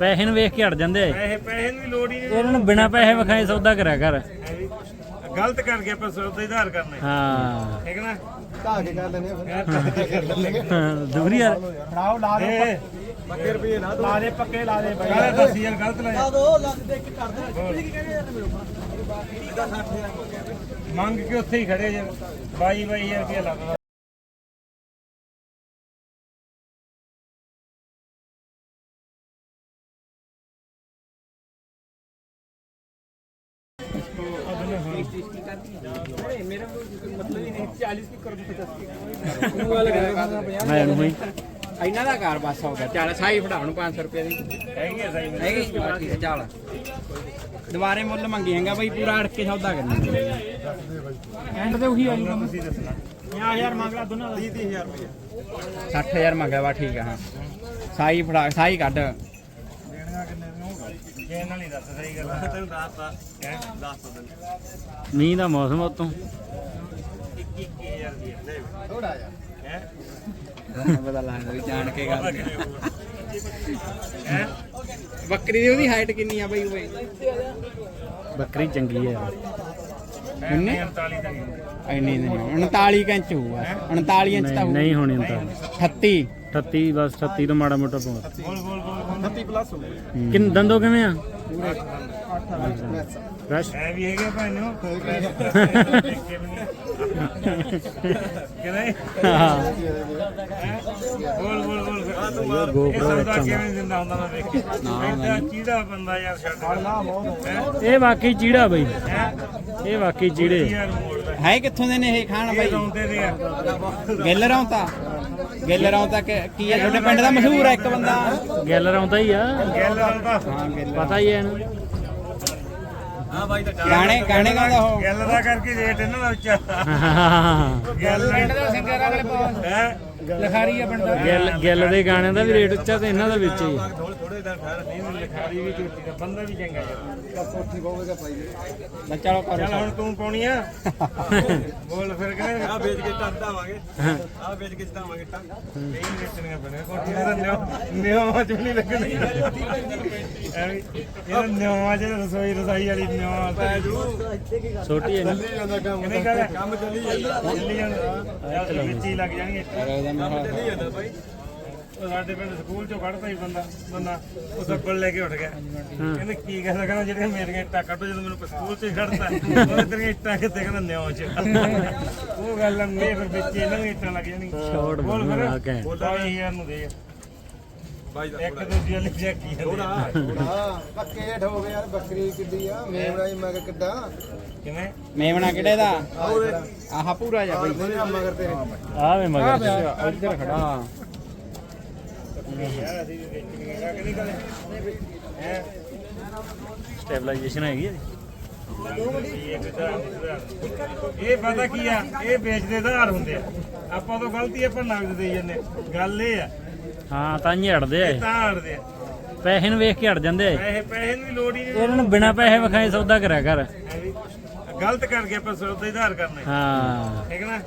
ਪੈਸੇ ਨੂੰ ਵੇਖ ਕੇ ਹਟ ਜਾਂਦੇ ਆ ਪੈਸੇ ਪੈਸੇ ਨੂੰ ਵੀ ਲੋੜ ਹੀ ਨਹੀਂ ਇਹਨਾਂ ਨੂੰ ਬਿਨਾ ਪੈਸੇ ਵਿਖਾਏ ਸੌਦਾ ਕਰਿਆ ਕਰ। ਹੈ। ਗਲਤ ਕਰਕੇ ਆਪਾਂ ਸੌਦਾ ਹੀ ਧਾਰ ਕਰਨਾ। ਹੈ। ਹਾਂ ਠੀਕ ਹੈ ਨਾ? ਢਾ ਕੇ ਕਰ ਲੈਣੇ ਫਿਰ। ਦੂਰੀ ਯਾਰ। ਫੜਾਓ ਲਾ ਦੇ ਪੱਕੇ ਰੁਪਏ ਨਾ ਲਾ ਦੇ ਪੱਕੇ ਲਾ ਦੇ ਕਾਲੇ ਦੱਸ ਯਾਰ ਗਲਤ ਲਾਇਆ। ਦੋ ਲੱਗ ਦੇ ਕੇ ਕਰ ਦੇ। ਤੁਸੀਂ ਕੀ ਕਹਿੰਦੇ ਯਾਰ ਮੇਰੇ ਮੰਗ ਕੇ ਉੱਥੇ ਹੀ ਖੜੇ ਜੇ। 22 22000 ਰੁਪਏ ਲੱਗਦਾ ਮੈਂ ਨੂੰ ਹੀ ਇਹਨਾਂ ਦਾ ਘਰ ਬਸ ਹੋ ਗਿਆ ਚੱਲ ਸਾਈ ਫੜਾ ਹੁਣ 500 ਰੁਪਏ ਦੀ ਹੈਗੀ ਆ ਸਹੀ ਹੈਗੀ ਠੀਕ ਹੈ ਚੱਲ ਦੁਬਾਰੇ ਮੁੱਲ ਮੰਗੀ ਹੈਗਾ ਬਈ ਪੂਰਾ ਅੜ ਕੇ ਸੌਦਾ ਕਰਨਾ ਐਂਡ ਤੇ ਉਹੀ ਆਈ ਤੁਸੀਂ ਦੱਸਣਾ 50000 ਮੰਗ ਲਾ ਦੋਨਾਂ ਦਾ 30000 ਰੁਪਏ 60000 ਮੰਗਿਆ ਵਾ ਠੀਕ ਆ ਹਾਂ ਸਾਈ ਫੜਾ ਸਾਈ ਕੱਢ ਜੇ ਨਾਲ ਹੀ ਦੱਸ ਸਹੀ ਗੱਲ ਹੈ ਤੈਨੂੰ ਦੱਸਤਾ ਹੈ? ਦੱਸ ਮੀਂਹ ਦਾ ਮੌਸਮ ਉਤੋਂ। 21000 ਰੁਪਏ ਥੋੜਾ ਜਿਹਾ। ਹੈ? ਪਤਾ ਲੱਗਦਾ ਵੀ ਜਾਣ ਕੇ ਗੱਲ ਹੈ? ਬੱਕਰੀ ਦੀ ਉਹਦੀ ਹਾਈਟ ਕਿੰਨੀ ਆ ਬਈ ਬਈ ਬੱਕਰੀ ਚੰਗੀ ਹੈ ਯਾਰ ਕਿੰਨੇ? 49 ਤੱਕ ਇੰਨੀ ਨਹੀਂ 39 ਕੁ ਇੰਚ ਹੋਊਗਾ। 39 ਇੰਚ ਤਾਂ ਨਹੀਂ ਹੋਊ ਨਹੀਂ ਹੋਣੀ ਤਾਂ 38 38 ਬਸ 38 ਤੋਂ ਮਾੜਾ ਮੋਟਾ ਪਾਉਣਾ ਬੋਲ ਬੋਲ ਬੋਲ ਬੋਲ। 30 ਪਲੱਸ ਹੋ। ਗਏ ਕਿੰਨ ਦੰਦੋ ਕਿਵੇਂ ਆ? ਰਸ਼ ਹੈ ਵੀ ਹੈਗੇ ਭਾਈ ਨੂੰ। ਦੇਖੇ ਵੀ ਨਹੀਂ। ਕਿਹਨੇ ਹਾਂ ਬੋਲ ਬੋਲ ਬੋਲ ਇਹ ਸੌਦਾ। ਕਿਵੇਂ ਦਿੰਦਾ ਹੁੰਦਾ ਮੈਂ ਵੇਖੇ ਐਡਾ ਚੀੜਾ ਬੰਦਾ ਯਾਰ ਛੱਡ ਹੈ ਇਹ ਵਾਕਈ ਚੀੜਾ ਬਈ। ਹੈ ਇਹ ਵਾਕਈ ਚੀੜੇ। ਹੈ ਕਿੱਥੋਂ ਦੇ ਨੇ ਇਹ ਖਾਣ ਬਈ? ਰੌਂਦੇ ਦੇ ਆ। ਗਿੱਲ ਰੌਂਤਾ। ਗਿੱਲ ਰੌਂਤਾ ਕਿ- ਕੀ ਹੈ ਤੁਹਾਡੇ ਪਿੰਡ ਦਾ ਮਸ਼ਹੂਰ ਹੈ ਇੱਕ ਬੰਦਾ? ਗੈਲਰ ਆਉਂਦਾ ਹੀ ਆ। ਗੱਲ ਰੌਂਦਾ। ਹਾਂ ਗਿੱਲ ਪਤਾ ਹੀ ਗਾਣੇ ਗਾਣੇ ਗਾਉਂਦਾ ਗੱਲ ਦਾ ਕਰਕੇ ਰੇਟ ਇਹਨਾਂ ਦਾ ਉੱਚਾ ਗੱਲ ਪਿੰਡ ਦਾ ਸਿੰਗਰ ਅਗਲੇ ਪਾਸ। ਹੈ? ਲਖਾਰੀ ਆ ਪਿੰਡ ਦਾ। ਗਿੱਲ ਗਿੱਲ ਦੇ ਗਾਣਿਆਂ ਦਾ ਵੀ ਰੇਟ ਉੱਚਾ ਤੇ ਇਹਨਾਂ ਦਾ ਵਿੱਚ ਹੀ। ਆ। ਥੋੜੇ ਥੋੜੇ ਦਿਨ ਠਹਿਰ ਨਹੀਂ ਲਿਖਾਰੀ ਵੀ ਝੂਠੀ ਦਾ ਬੰਦਾ ਵੀ ਚੰਗਾ ਯਾਰ ਕੋਠੀ ਪਾਵੇਗਾ ਪਾਈ ਲੈ ਚਲੋ ਕਰੋ ਚੱਲ ਹੁਣ ਤੂੰ ਪਾਉਣੀ ਆ? ਬੋਲ ਫਿਰ ਕਹਿੰਦੇ ਆ ਵੇਚ ਕੇ ਟੱਟ ਆਵਾਂਗੇ। ਆ ਵੇਚ ਕੇ ਚਟਾਵਾਂਗੇ ਟੱਟ ਨਹੀਂ ਵੇਚਣੀਆਂ ਪੈਣੀਆਂ ਕੋਠੀ ਦਾ ਨਿਉ ਨਿਉਆਂ ਚ ਵੀ ਨਹੀਂ ਲੱਗਣੀ ਐਵੇਂ ਇਹ ਨਿਉਆਂ ਚ ਰਸੋਈ ਰਸਾਈ ਵਾਲੀ ਜੂ। ਛੋਟੀ ਹੈ ਨਾ ਚੱਲੀ ਜਾਂਦਾ ਕੰਮ ਕੰਮ ਚੱਲੀ ਜਾਂਦਾ। ਚੱਲੀ ਜਾਂਦਾ। ਚਲੋ। ਵਿੱਚ ਹੀ ਲੱਗ ਜਾਣਗੇ। ਚੱਲੀ ਜਾਂਦਾ ਬਾਈ। ਉਹ ਸਾਡੇ ਪਿੰਡ ਸਕੂਲ ਚੋਂ ਕੱਢਦਾ ਹੀ ਬੰਦਾ ਬੰਦਾ। ਉਹ ਸੱਬਲ ਲੈ ਕੇ ਉੱਠ ਗਿਆ। ਕਹਿੰਦੇ ਕੀ ਕਹਿੰਦਾ ਕਹਿੰਦਾ ਜਿਹੜੀਆਂ ਮੇਰੀਆਂ ਇੱਟਾਂ ਕੱਢੋ ਜਦੋਂ ਮੈਨੂੰ ਸਕੂਲ ਚ ਹੀ ਕੱਢਤਾ। ਉਹਨੇ ਤੇਰੀਆਂ ਇੱਟਾਂ ਕਿੱਥੇ? ਕਹਿੰਦਾ ਨਿਉਂ ਚ। ਉਹ ਗੱਲ ਮੇ ਫਿਰ ਵਿੱਚ ਇਹਨਾਂ ਦੀਆਂ ਇੱਟਾਂ ਲੱਗ ਸ਼ਾਰਟ ਬੋਲ ਫਿਰ। ਬੋਲਾ ਯਾਰ ਨੂੰ ਦੇ ਬਾਈ ਦਾ ਇੱਕ ਦੂਜੀ ਵਾਲੀ ਚੱਕੀ ਥੋੜਾ ਥੋੜਾ ਪੱਕੇ ਜੇਠ ਹੋ ਗਏ ਯਾਰ ਬੱਕਰੀ ਕਿੱਡੀ ਆ ਮੇਵਣਾ ਹੀ ਮਗਰ ਕਿੱਡਾ? ਕਿਵੇਂ? ਮੇਵਣਾ ਕਿਹੜੇ ਦਾ? ਆਉਰੇ ਆਹ ਪੂਰਾ ਜਾ ਬਈ। ਨਹੀਂ ਮਗਰ ਤੇਰੇ। ਆ ਵੇ ਮਗਰ। ਇੱਧਰ ਖੜਾ ਹਾਂ ਯਾਰ ਅਸੀਂ ਵੀ। ਵੇਚਣੀ ਹੈਗਾ ਕਿ ਨਹੀਂ ਕਦੇ ਹੈ ਸਟੈਬਲਾਈਜੇਸ਼ਨ ਹੈਗੀ ਆ। ਇਹ ਪਤਾ ਕੀ ਆ? ਇਹ ਵੇਚਦੇ ਆਧਾਰ ਹੁੰਦੇ ਆ। ਆਪਾਂ ਤੋਂ ਗਲਤੀ ਆਪਾਂ ਨਗਦ ਦੇਈ ਜੰਨੇ ਗੱਲ ਇਹ ਆ ਹਾਂ ਤਾਂ ਹੀ ਹਟਦੇ ਆ। ਤਾਂ ਹੜਦੇ ਆ। ਪੈਸੇ ਨੂੰ ਵੇਖ ਕੇ ਹਟ ਜਾਂਦੇ ਆ ਪੈਸੇ ਪੈਸੇ ਨੂੰ ਵੀ ਲੋੜ ਹੀ ਨਹੀਂ। ਇਹਨਾਂ ਨੂੰ ਬਿਨਾ ਪੈਸੇ ਵਿਖਾਏ ਸੌਦਾ ਕਰਿਆ ਕਰ। ਗਲਤ ਕਰਕੇ ਆਪਾਂ ਸੌਦਾ ਹੀ ਧਾਰ ਕਰਨਾ। ਹੈ। ਠੀਕ ਨਾ?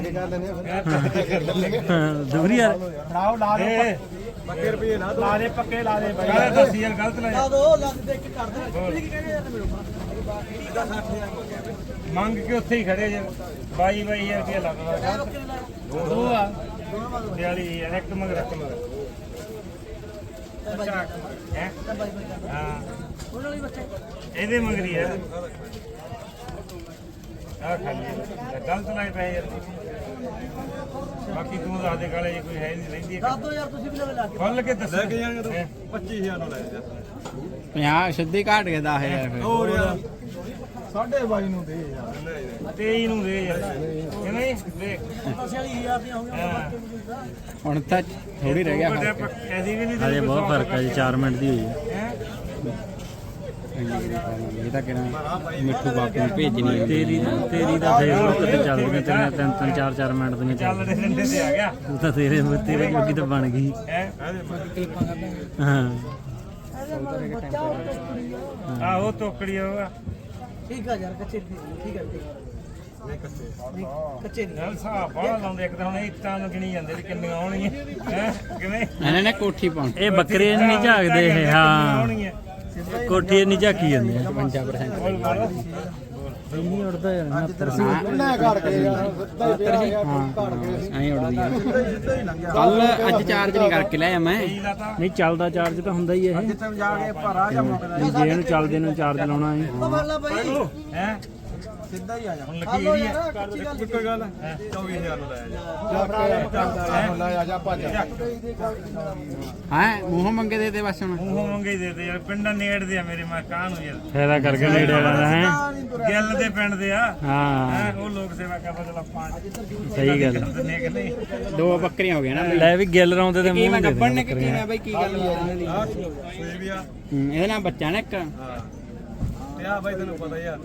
ਕੇ ਕਰ ਲੈਣੇ ਫਿਰ। ਦੂਰੀ ਯਾਰ ਫੜਾਓ ਲਾ ਇਹ ਪੱਕੇ ਰੁਪਏ ਨਾ ਲਾ ਦੇ ਪੱਕੇ ਲਾ ਦੇ ਕਾਲੇ ਦੱਸ ਯਾਰ ਗਲਤ ਲਾਇਆ ਦੋ। ਲੱਗ ਦੇ ਕੇ ਕਰ ਦੇ ਤੁਸੀਂ ਕੀ ਕਹਿੰਦੇ ਯਾਰ ਮੇਰੇ ਮੰਗ ਕੇ ਉੱਥੇ ਹੀ ਖੜੇ ਜੇ। 22 22000 ਰੁਪਏ ਲੱਗਦਾ ਦੋ ਆ। ਇੱਕ ਮਗਰ ਇੱਕ ਮਗਰ ਅੱਛਾ ਹੈ ਹਾਂ ਇਹਦੇ ਮਗਰੀ ਆ ਆ ਖਾਲੀ। ਗਲਤ ਲਾਏ ਪਏ ਯਾਰ ਬਾਕੀ ਤੂੰ ਦੱਸ ਦੇ ਕਾਲੇ ਜੇ ਕੋਈ ਹੈ ਨਹੀਂ ਰਹਿੰਦੀ ਹੈ ਦੋ ਯਾਰ ਤੁਸੀਂ ਵੀ ਲੈ ਖੁੱਲ ਕੇ ਦੱਸ ਲੈ ਕੇ 25000 ਨੂੰ ਲੈ ਜਾ 50 ਸਿੱਧੀ ਘਾਟ ਗਿਆ 10000 ਫਿਰ ਹੋਰ ਯਾਰ 22 ਨੂੰ ਦੇ ਯਾਰ। 23 ਨੂੰ ਦੇ ਯਾਰ। ਕਿਵੇਂ? ਦੇਖ। 80000 ਦੀਆਂ ਹੋ ਹਾਂ। ਹੁਣ ਤਾਂ ਥੋੜੀ ਰਹਿ ਗਿਆ ਵੱਡਾ ਫ਼ਰਕ। ਪ- ਐਸੀ ਵੀ ਨਹੀਂ ਹਜੇ ਬਹੁਤ ਫ਼ਰਕ ਹੈ ਜੀ 4 ਮਿੰਟ ਦੀ ਹੋਈ ਹੈ। ਇਹ ਤਾਂ ਕਿਹੜਾ ਮਿੱਠੂ ਬਾਪੂ ਨੂੰ ਭੇਜਣੀ ਹੈ। ਤੇਰੀ ਤੇਰੀ ਦਾ ਫੇਸਬੁੱਕ ਤੇ ਚੱਲਦੀਆਂ ਤੇਰੀਆਂ ਤਿੰਨ ਤਿੰਨ ਚਾਰ ਚਾਰ ਮਿੰਟ ਦੀਆਂ ਚੱਲ ਚੱਲ ਦੇ ਡੰਡੇ ਤੇ ਆ ਗਿਆ। ਤੂੰ ਤਾਂ ਤੇਰੇ ਤੇਰੇ ਜੋਗੀ ਤਾਂ ਬਣ ਗਈ। ਹੈ? ਹਾਂ। ਆਹੋ ਤੋਕੜੀ ਹੋਗਾ ਠੀਕ ਆ ਯਾਰ ਕੱਚੇ ਠੀਕ ਆ ਕੱਚੇ ਨਹੀਂ ਨਾਲ ਸਾਹ ਬਾਹਲਾ ਲਾਉਂਦੇ ਇੱਕ ਤਾਂ ਹੁਣ ਇੱਟਾਂ ਨੂੰ ਗਿਣੀ ਜਾਂਦੇ ਵੀ ਕਿੰਨੀਆਂ ਆਉਣਗੀਆਂ ਹੈ ਕਿਵੇਂ ਇਹਨਾਂ ਨੇ ਕੋਠੀ ਪਾਉਣੀ ਇਹ ਬੱਕਰੇ ਨਹੀਂ ਝਾਕਦੇ ਇਹ ਹਾਂ ਕੋਠੀ ਨਹੀਂ ਝਾਕੀ ਜਾਂਦੇ 55% ਬੋਲ ਬੋਲ ਨਹੀਂ ਉੜਦਾ ਯਾਰ 69 ਉਹਨੇ ਘੜ ਕੇ ਯਾਰ ਸਿੱਧਾ ਹੀ ਪਿਆ ਗਿਆ ਘੜ ਕੇ ਸੀ ਐਂ ਉੜਦੀ ਆ। ਸਿੱਧਾ ਹੀ ਲੰਘਿਆ ਕੱਲ ਅੱਜ ਚਾਰਜ ਨਹੀਂ ਕਰਕੇ ਲਿਆ ਮੈਂ। ਨਹੀਂ ਚੱਲਦਾ ਚਾਰਜ ਤਾਂ ਹੁੰਦਾ ਹੀ ਇਹ। ਜਿੱਥੇ ਜਾ ਕੇ ਭਰਾ ਜਾਂ ਮੁੱਕਦਾ ਵੀ ਜੇ ਇਹਨੂੰ ਚੱਲਦੇ ਨੂੰ ਚਾਰਜ ਲਾਉਣਾ ਹੈ। ਹੈ? ਸਿੱਧਾ ਹੀ ਆ ਜਾ। ਹੁਣ ਲਖੀਰੀ ਹੈ ਕੋਈ ਗੱਲ 24000 ਨੂੰ ਲਾਇਆ ਜਾ। ਲਾਇਆ ਜਾ ਭੱਜ ਹਾਂ? ਮੂੰਹ ਮੰਗੇ ਦੇ ਦੇ ਬਸ ਹੁਣ। ਮੂੰਹੋਂ ਮੰਗੇ ਹੀ ਦੇ ਦੇ ਯਾਰ। ਪਿੰਡਾਂ ਨੇੜਦੇ ਆ ਮੇਰੇ ਮੈਂ ਕਾਹ ਨੂੰ ਯਾਰ। ਫਾਇਦਾ ਕਰਕੇ ਨੇੜੇ ਵਾਲਾ ਹੈ। ਗਿੱਲ ਦੇ ਪਿੰਡ ਦੇ ਆ। ਹਾਂ। ਹੈਂ, ਉਹ ਲੋਕ ਸੇਵਾ ਕਰਦਾ ਚਲ ਆਪਾਂ। ਸਹੀ ਗੱਲ ਦਿੰਨੇ ਕਿ ਨਹੀਂ? ਦੋ ਬੱਕਰੀਆਂ ਹੋ ਗਈਆਂ ਨਾ ਬਈ। ਲੈ ਵੀ ਗਿੱਲ ਰੌਂਦੇ ਤੇ ਕੀ ਮੂੰਹ ਮੈਂ ਦੇ ਗੱਬਣ ਨੇ ਕਿ ਕੀ ਮੈਂ ਬਈ ਕੀ ਗੱਲ ਆ? ਇਹਨਾਂ ਦੀ ਸੂਈ ਵੀ ਆ। ਹੂੰ, ਇਹਦੇ ਨਾਲ ਬੱਚਾ ਨਾ ਇੱਕ। ਆ ਬਾਈ ਤੈਨੂੰ ਪਤਾ ਯਾਰ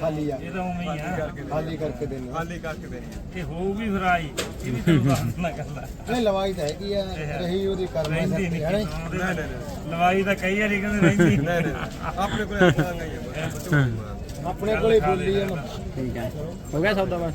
ਖਾਲੀ ਆ। ਇਹ ਤਾਂ ਉਵੇਂ ਹੀ ਆ। ਖਾਲੀ ਕਰਕੇ ਦੇਣੀ ਖਾਲੀ ਕਰਕੇ ਦੇਣੀ ਇਹ ਹੋਊ ਵੀ ਫਰਾਈ ਇਹ ਵੀ ਤੈਨੂੰ ਦੱਸ ਨਾ ਗੱਲਾਂ ਨਹੀਂ ਲਵਾਈ ਤਾਂ ਹੈਗੀ ਆ। ਰਹੀ ਉਹਦੀ ਕਰਨਾ ਰਹਿੰਦੀ ਨਹੀਂ। ਹੈ ਨਹੀਂ ਨਹੀਂ ਨਹੀਂ ਲਵਾਈ ਤਾਂ ਕਈ ਵਾਰੀ ਕਹਿੰਦੇ ਰਹਿੰਦੀ ਨਹੀਂ। ਨਹੀਂ ਆਪਣੇ ਕੋਲ ਆਪਣੇ ਕੋਲੇ ਬੋਲੀ ਆ ਨਾ। ਠੀਕ ਹੈ। ਹੋ ਗਿਆ ਸੌਦਾ ਬਸ?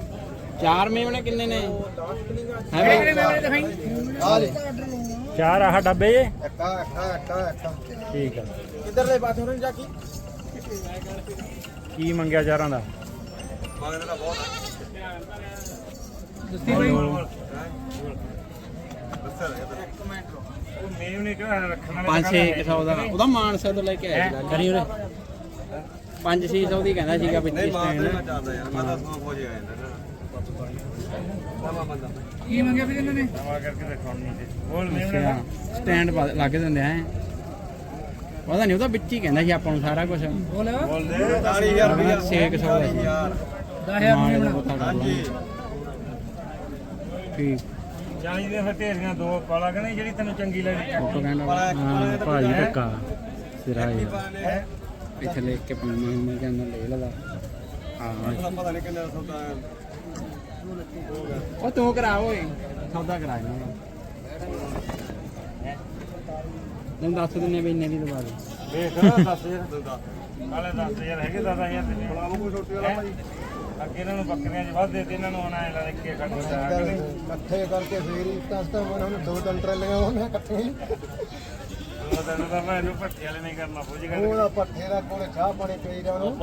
ਚਾਰ ਮੇਮਣੇ ਕਿੰਨੇ ਨੇ? ਹੈ? ਬਈ ਆ ਲੈ। ਚਾਰ ਆਹ ਡੱਬੇ ਜੇ ਇੱਕਾ ਇੱਕਾ ਇੱਕਾ ਇੱਕਾ ਠੀਕ ਆ। ਕਿੱਧਰ ਲੈ ਪਾਸੇ ਉਹਨਾਂ ਜਾ ਕੀ ਕੀ ਮੰਗਿਆ ਚਾਰਾਂ ਦਾ? ਮੰਗਦੇ ਤਾਂ ਬਹੁਤ ਉਹ ਮੇਵ ਨੇ ਕਿਹਾ ਰੱਖਣ? ਵਾਲੇ ਪੰਜ ਛੇ ਕੁ ਸੌ ਦਾ। ਉਹਦਾ ਮਾਨਸਾ ਤੋਂ ਲੈ ਕੇ ਆਇਆ ਸੀ ਕਰੀ ਉਰੇ। 5-600 ਦੀ ਕਹਿੰਦਾ ਸੀਗਾ ਵਿੱਚ ਸਟੈਂਡ ਚੱਲਦਾ ਯਾਰ ਮੈਂ ਤਾਂ ਸੌ ਹੋ ਜਾਏਗਾ ਨਵਾਂ ਬੰਦਾ ਨਵਾਂ ਕਰਕੇ ਦਿਖਾਉਣੀ ਤੇ ਬੋਲ ਨੇ ਸਟੈਂਡ ਲੱਗ ਦਿੰਦੇ ਆ ਪਤਾ ਨਹੀਂ ਉਹਦਾ ਵਿੱਚ ਹੀ ਕਹਿੰਦਾ ਸੀ ਆਪਾਂ ਨੂੰ ਸਾਰਾ ਕੁਝ ਬੋਲ। ਦੇ 40000 ਰੁਪਇਆ 600 ਦਾ ਸੀ। ਯਾਰ 10000 ਹਾਂਜੀ। ਠੀਕ। ਚਾਹੀ ਦੇ ਫਿਰ ਢੇਰੀਆਂ ਦੋ ਪਾਲਾ ਕਹਿੰਦੇ ਜਿਹੜੀ ਤੈਨੂੰ ਚੰਗੀ ਲੱਗਦੀ। ਫੋਟੋ ਕਹਿੰਦਾ ਭਾਜੀ ਧੱਕਾ। ਸਿਰਾ ਹੀ? ਆ। ਇੱਥੇ ਲਿਖ ਕੇ ਪਾਉਣਾ ਮੈਂ ਕਹਿੰਦਾ ਲੈ ਲਦਾ। ਹਾਂ। ਪਤਾ ਨਹੀਂ ਕਿੰਨੇ ਸੌਦਾ ਉਹ ਤੂੰ ਕਰਾ ਓਏ। ਸੌਦਾ ਕਰਾ ਇਹਨਾਂ ਤੈਨੂੰ ਦੱਸ ਦਿੰਨੇ ਵੀ ਇੰਨੇ ਦੀ ਦਵਾ ਦੇ। ਵੇਖ 10000 ਹਾਲੇ 10000 ਹੈਗੇ 10000 ਤੇ ਬੜਾ ਕੋਈ ਛੋਟੀ ਵਾਲਾ ਭਾਈ। ਅੱਗੇ ਇਹਨਾਂ ਨੂੰ ਬੱਕਰੀਆਂ 'ਚ ਵੱਧ ਦੇ ਤੇ ਇਹਨਾਂ ਨੂੰ ਆਣਾ ਐ ਕੇ ਕੱਢ ਦਿੱਤਾ ਇਕੱਠੇ ਕਰਕੇ ਫੇਰ ਹੀ ਦੋ ਇਕੱਠੇ ਹੀ ਉਹ ਤੈਨੂੰ ਤਾਂ ਮੈਂ ਇਹਨੂੰ ਭੱਠੇ ਵਾਲੇ ਨਹੀਂ ਕਰਨਾ ਪੁੱਜ ਉਹਦਾ ਪੱਠੇ ਦਾ ਕੋਲੇ ਚਾਹ ਪਾਣੀ ਪਈ ਦਾ ਉਹਨੂੰ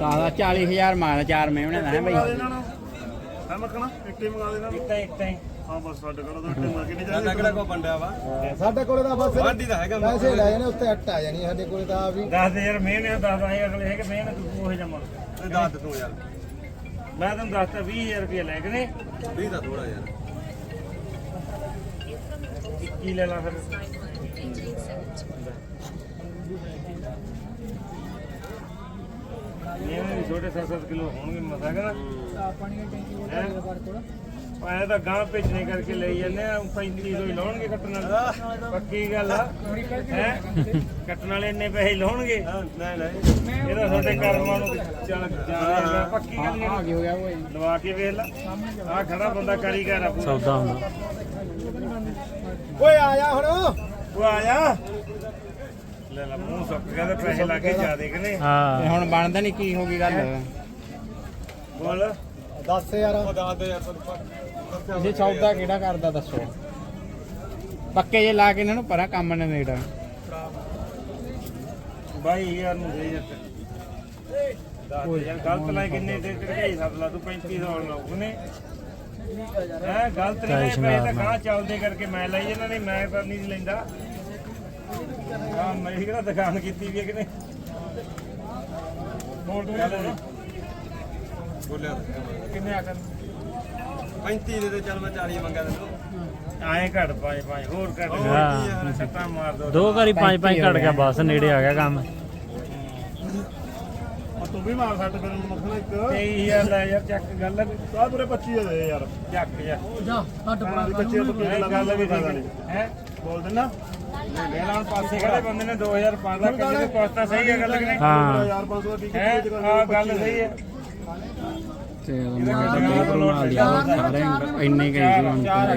ਦਾਦਾ 40000 ਮਾਰ। ਚਾਰ ਮੈਂ ਉਹਨੇ ਨਾ ਬਈ। ਮੈਂ ਮੱਖਣਾ? ਇੱਕੇ ਮੰਗਾ ਦੇਣਾ ਇੱਕਾ ਇੱਕਾ ਹੀ। ਹਾਂ ਬਸ ਸਾਡੇ ਕੋਲ ਤਾਂ ਇੱਕੇ ਮੰਗ ਨਹੀਂ ਕਿਹੜਾ ਕੋ ਬੰਡਿਆ ਵਾ? ਸਾਡੇ ਕੋਲੇ ਤਾਂ ਬਸ ਵਾਢੀ ਦਾ ਹੈਗਾ ਪੈਸੇ ਲੈ ਜਾਣੇ ਉੱਤੇ ਅੱਟ ਆ ਜਾਣੀ ਸਾਡੇ ਕੋਲੇ ਤਾਂ ਆ ਵੀ ਦੱਸ ਦੇ ਯਾਰ ਮਿਹਨੇ ਦੱਸ ਆਏ ਅਗਲੇ ਹੈਗੇ ਮਿਹਨੇ ਤੂੰ ਉਹ ਜਮਾ ਤੇ ਦੱਸ ਤੂੰ ਯਾਰ ਮੈਂ ਤੈਨੂੰ ਦੱਸਤਾ 20000 ਰੁਪਏ ਲੈ ਕੇ ਨੇ 20 ਦਾ ਥੋੜਾ ਯਾਰ। 21 ਲੈ ਲਾ ਫਿਰ। ਇਹ ਵੀ ਛੋਟੇ 7-7 ਕਿਲੋ ਹੋਣਗੇ ਮਸਾ ਕਹਿੰਦਾ ਪਾਣੀ ਦੀ ਟੈਂਕੀ ਪਾਇਆ ਤਾਂ ਗਾਂ ਭੇਜਣੇ ਕਰਕੇ ਲਈ ਜਾਂਦੇ ਆ 3500 ਹੀ ਲਾਉਣਗੇ ਕੱਟਣ ਵਾਲੇ। ਪੱਕੀ ਗੱਲ ਆ। ਹੈ? ਕੱਟਣ ਵਾਲੇ ਇੰਨੇ ਪੈਸੇ ਲਾਉਣਗੇ? ਨਹੀਂ ਨਹੀਂ ਇਹਦਾ ਸਾਡੇ ਕਰਮਾਂ ਨੂੰ ਚੱਲ ਜਾਣਾ ਪੱਕੀ ਗੱਲ ਆ ਹੋ ਗਿਆ ਓਏ ਲਵਾ ਕੇ ਵੇਖ ਲਾ। ਆ ਖੜਾ ਬੰਦਾ ਕਾਰੀਗਰ ਆ ਸੌਦਾ ਹੁੰਦਾ। ਓਏ ਆ ਜਾ ਹੁਣ। ਉਹ ਆ ਜਾ। ਲੈ ਲਾ ਮੂੰਹ ਸੁੱਕ ਗਿਆ ਤੇ ਪੈਸੇ ਜਾ ਤੇ ਹਾਂ। ਹੁਣ ਬਣਦਾ ਨਹੀਂ ਕੀ ਹੋ ਗਈ ਗੱਲ? ਬੋਲ। ਦੱਸ ਯਾਰ। ਉਹ ਦੱਸ ਦੇ ਯਾਰ ਤੁਸੀਂ ਸੌਦਾ ਕਿਹੜਾ ਕਰਦਾ ਦੱਸੋ। ਪੱਕੇ ਜੇ ਲਾ ਕੇ ਇਹਨਾਂ ਨੂੰ ਪਰਾਂ ਕੰਮ ਨੇ ਨੇੜਾ। ਬਾਈ ਯਾਰ ਨੂੰ ਦੇ ਦੱਸ ਯਾਰ ਗਲਤ ਲੈ ਕਿੰਨੇ ਦੇ ਚੜਾਈ ਸੱਦ ਲਾ ਤੂੰ 3500 ਲਾਉ ਨੇ ਹੈ ਗਲਤ ਨਹੀਂ ਪਏ ਤਾਂ ਗਾਂ ਚੱਲਦੇ ਕਰਕੇ ਮੈਂ ਲਈ ਇਹਨਾਂ ਨੇ ਮੈਂ ਪਰ ਨਹੀਂ ਲੈਂਦਾ। ਹਾਂ ਮੈਂ ਕਿਹੜਾ ਦੁਕਾਨ ਕੀਤੀ ਵੀ ਹੈ ਦੇ ਬੋਲਿਆ ਕਿੰਨੇ ਆ ਕਰ 35 ਦੇ ਤੇ ਚੱਲ ਮੈਂ 40 ਮੰਗਾ ਤੈਨੂੰ ਆਏ ਘੜ ਪਾਏ ਪਾਏ ਹੋਰ ਘੜ ਹਾਂ। ਸੱਟਾਂ ਮਾਰ ਦੋ। ਦੋ ਵਾਰੀ ਪੰਜ ਪੰਜ ਘਟ ਗਿਆ ਬਸ ਨੇੜੇ ਆ ਗਿਆ ਕੰਮ। ਤੂੰ ਵੀ ਮਾਰ ਸੱਟ ਫਿਰ ਮੱਖਣਾ ਇੱਕ। 23000 ਲੈ ਯਾਰ ਚੱਕ ਗੱਲ ਆ। ਪੂਰੇ 25 ਦੇ ਯਾਰ। ਚੱਕ ਜਾ ਜਾ ਹੱਟ ਹਾਂ ਬੱਚੇ ਤੋਂ ਕੀ ਗੱਲ ਵੀ ਫਾਇਦਾ ਨਹੀਂ। ਹੈ। ਬੋਲ ਦੇਣਾ ਇਹਨਾਂ ਪਾਸੇ ਖੜੇ ਬੰਦੇ ਨੇ 2000 5 ਲੱਖ ਕਿਸੇ ਦੇ ਕੋਸਤਾ ਸਹੀ ਹੈ ਗੱਲ ਕਿ ਨਹੀਂ? ਹਾਂ। ਯਾਰ 500 ਦਾ ਟਿਕਟ ਹੈ? ਆ ਗੱਲ ਸਹੀ ਹੈ। ਤੇ ਮਾਰ ਬਣਾ ਲਿਆ। ਸਾਰੇ ਇੰਨੇ ਕਹੀ ਸੀ ਹੁਣ ਤੇਰੇ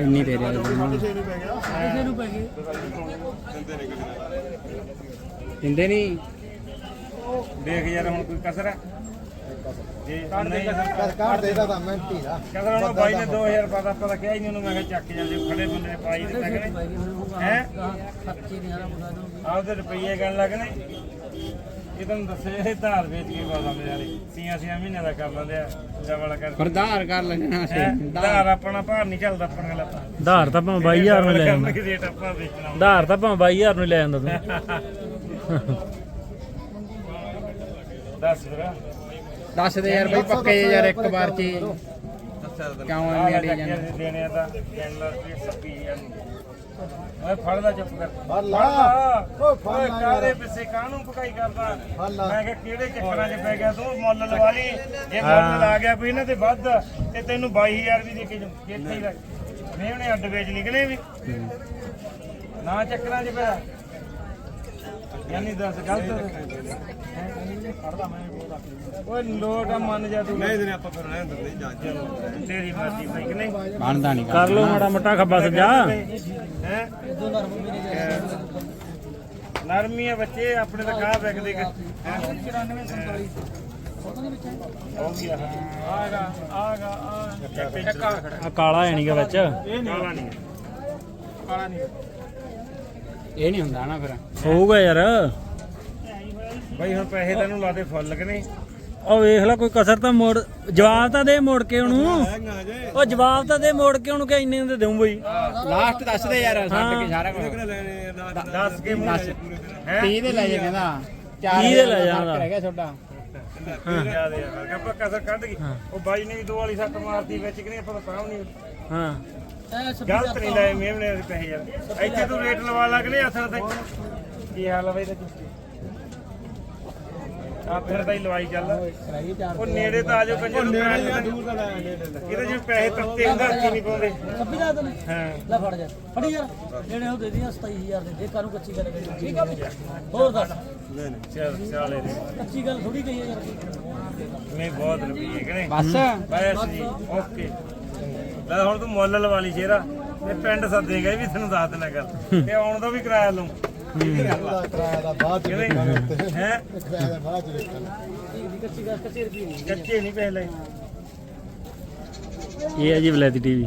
ਇੰਨੀ ਵਾਲੀ ਬਣਾ। ਛੇ ਨਹੀਂ ਪੈ ਗਿਆ। ਦਿੰਦੇ ਨਹੀਂ। ਦੇਖ ਯਾਰ ਹੁਣ ਕੋਈ ਕਸਰ ਹੈ? ਜੇ ਨਹੀਂ ਕਰ ਕਰ ਦੇਦਾ ਤਾਂ ਮਿੰਟੀ ਦਾ ਕਸਰ ਹੁਣ ਉਹ ਬਾਈ ਨੇ 2000 ਪਤਾ ਪਤਾ ਕਿਹਾ ਹੀ ਨਹੀਂ ਉਹਨੂੰ ਮੈਂ ਕਿਹਾ ਚੱਕ ਜਾਂਦੇ ਖੜੇ ਬੰਦੇ ਨੇ ਪਾਈ ਦਿੱਤਾ ਕਿ ਨਹੀਂ? ਹੈ? ਆਪਦੇ ਰੁਪਈਏ ਗੱਲ ਲੱਗਣੇ ਇਹ ਤੁਹਾਨੂੰ ਦੱਸਿਆ ਇਹ ਧਾਰ ਵੇਚ ਕੇ ਕੋਲ ਮੇਰੇ ਵਾਲੀ ਸੀਆਂ ਸੀਆਂ ਮਹੀਨੇ ਦਾ ਕਰ ਲੈਂਦੇ ਆ ਪੂਜਾ ਵਾਲਾ ਕਰ ਪਰਦਾਰ ਕਰ ਲੈਣਾ ਹੈਂ? ਧਾਰ। ਆਪਣਾ ਭਾਰ ਨਹੀਂ ਚੱਲਦਾ ਆਪਣਾ ਗੱਲ ਆਪਾਂ। ਧਾਰ ਤਾਂ ਭਾਵੇਂ 22000 ਨੂੰ ਲੈ ਜਾਂਦਾ ਕਿ ਰੇਟ ਆਪਾਂ ਵੇਚਣਾ। ਧਾਰ ਤਾਂ ਭਾਵੇਂ 22000 ਨੂੰ ਲੈ ਜਾਂਦਾ ਤੂੰ। ਦੱਸ ਫਿਰ। ਦੱਸ ਦੇ ਯਾਰ ਬਈ ਪੱਕੇ ਯਾਰ ਇੱਕ ਵਾਰ ਚ ਹੀ। ਕਿਉਂ ਐਵੇਂ ਅੜੀ ਜਾਂਦਾ? ਦੇਣੇ ਆ ਤਾਂ ਕੈਨਲਾ ਸਪੀਡ ਸਪੀਡ ਓਏ ਫੜ ਲੈ ਚੁੱਪ ਕਰ। ਫੜ ਲਾ। ਓਏ ਓਏ ਫੜ ਲਾ ਯਾਰ। ਕਾਰੇ ਪਿੱਛੇ ਕਾਹਨੂੰ ਪਕਾਈ ਕਰਦਾ? ਫੜ ਲਾ। ਮੈਂ ਕਿਹਾ ਕਿਹੜੇ ਚੱਕਰਾਂ 'ਚ ਪੈ ਗਿਆ ਤੂੰ? ਮੁੱਲ ਲਵਾ ਲਈ। ਜੇ ਮੁੱਲ ਲਾ ਗਿਆ ਕੋਈ ਇਹਨਾਂ ਤੇ ਵੱਧ ਤੇ ਤੈਨੂੰ 22000 ਵੀ ਦੇ ਕੇ ਜਾਊਂ। ਇੱਥੇ ਹੀ ਲੱਗ ਨਹੀਂ ਉਹਨੇ ਅੱਡ ਵੇਚ ਨਿਕਲੇ ਵੀ। ਨਾ ਚੱਕਰਾਂ 'ਚ ਪਿਆ ਯਾਨੀ ਦੱਸ ਗਲਤ। ਓਏ ਲੋਟ ਆ ਮੰਨ ਜਾ ਤੂੰ। ਨਹੀਂ ਦਿਨੇ ਆਪਾਂ ਫਿਰ ਰਹਿਣ ਦਿੰਦੇ ਜਾਂ ਤੇਰੀ ਮਰਜ਼ੀ ਭਾਈ ਕਿ ਨਹੀਂ? ਬਣਦਾ ਨਹੀਂ ਕਰ ਲੋ ਮਾੜਾ ਮੋਟਾ ਖੱਬਾ ਸੱਜਾ ਹੈ? ਨਰਮੀ ਆ ਬੱਚੇ ਆਪਣੇ ਤਾਂ ਕਾਹ ਵਿਕਦੇ ਕਿ 94 47 ਹੋ ਗਿਆ। ਆਗਾ ਆਗਾ ਆ ਚੱਕਾ ਆ ਕਾਲਾ ਹੈ ਨਹੀਂਗਾ ਵਿੱਚ। ਕਾਲਾ ਨਹੀਂ। ਕਾਲਾ ਨਹੀਂ। ਇਹ ਨਹੀਂ ਹੁੰਦਾ ਨਾ ਫਿਰ। ਹੋਊਗਾ ਯਾਰ। ਬਾਈ ਹੁਣ ਪੈਸੇ ਤੈਨੂੰ ਲਾਦੇ ਫੁੱਲ ਕਿ ਨਹੀਂ? ਉਹ ਵੇਖ ਲੈ ਕੋਈ ਕਸਰ ਤਾਂ ਮੋੜ ਜਵਾਬ ਤਾਂ ਦੇ ਮੋੜ ਕੇ ਉਹਨੂੰ। ਉਹ ਜਵਾਬ ਤਾਂ ਦੇ ਮੋੜ ਕੇ ਉਹਨੂੰ ਕਿ ਇੰਨੇ ਦੇ ਦੇਉਂ ਬਈ। ਲਾਸਟ ਦੱਸ ਦੇ ਯਾਰ ਛੱਡ ਕੇ ਸਾਰਾ ਕੁਝ ਦੱਸ ਕੇ ਮੂੰਹ ਦੱਸ। ਹੈ? 30 ਦੇ ਲੈ ਜਾ ਕਹਿੰਦਾ ਚਾਰ ਤੀਹ ਦੇ ਹਜ਼ਾਰ ਲੈ ਦਾ ਜਾਂਦਾ। ਰਹਿ ਗਿਆ ਤੁਹਾਡਾ ਯਾਦ ਯਾਰ ਆਪਾਂ ਕਸਰ ਕੱਢ ਗਈ। ਉਹ ਬਾਈ ਨੇ ਵੀ ਦੋ ਵਾਲੀ ਸੱਟ ਮਾਰਦੀ ਵਿੱਚ ਕਿ ਨਹੀਂ ਆਪਾਂ ਤਾਂ ਨਹੀਂ ਹਾਂ। ਗਲਤ ਨਹੀਂ ਲਾਏ ਮੇਮਣੇ ਦੇ ਪੈਸੇ ਯਾਰ। ਇੱਥੇ ਤੂੰ ਰੇਟ ਲਵਾ ਲੱਗ ਨੇ ਅਸਲ ਤੇ? ਕੀ ਹਾਲ ਆ ਬਈ ਤੇ ਆ ਫਿਰ ਤਾਂ ਹੀ ਲਵਾਈ ਚੱਲ। ਉਹ ਨੇੜੇ ਤਾਂ ਆ ਜਾਓ ਕੰਜਰ ਨੂੰ ਨੇੜੇ ਦੂਰ ਦਾ ਲੈ ਇਹਦੇ ਜਿਵੇਂ ਪੈਸੇ ਤੱਤੇ ਹੁੰਦਾ ਕੀ ਨਹੀਂ ਪਾਉਂਦੇ। ਛੱਬੀ ਦਾ ਤੈਨੂੰ ਹਾਂ। ਲੈ ਫੜ ਜਾ। ਫੜੀ ਯਾਰ ਜਿਹੜੇ ਉਹ ਦੇ ਦੀਆਂ 27000 ਦੇ ਦੇ ਕਾਨੂੰ ਕੱਚੀ ਗੱਲ ਕਰੀ? ਠੀਕ ਆ ਬਈ? ਹੋਰ ਦੱਸ। ਚੱਲ ਚਾਲੇ ਦੇ ਕੱਚੀ ਗੱਲ ਥੋੜੀ ਕਹੀ ਆ ਯਾਰ ਨਹੀਂ ਬਹੁਤ ਰੁਪਈਏ ਕਿ ਨਹੀਂ? ਬਸ। ਬਸ ਜੀ ਓਕੇ। ਲੈ ਹੁਣ ਤੂੰ ਮੁੱਲ ਲਵਾ ਲਈ ਸ਼ੇਰਾ। ਤੇ ਪਿੰਡ ਸੱਦੇਗਾ ਇਹ ਵੀ ਤੈਨੂੰ ਦੱਸ ਦੇਣਾ ਗੱਲ। ਤੇ ਆਉਣ ਦਾ ਵੀ ਕਿਰਾਇਆ ਲਊ। ਉਹਦਾ ਕਿਰਾਇਆ ਦਾ ਬਾਅਦ ਚ ਦੇਖਾਂਗੇ ਉੱਤੇ ਹੈ। ਕਿਰਾਇਆ ਦਾ ਬਾਅਦ ਚ ਦੇਖਾਂਗੇ ਕੱਚੇ ਨਹੀਂ ਪੈਸੇ ਇਹ ਹੈ ਜੀ ਵਲੈਤੀ ਟੀਵੀ।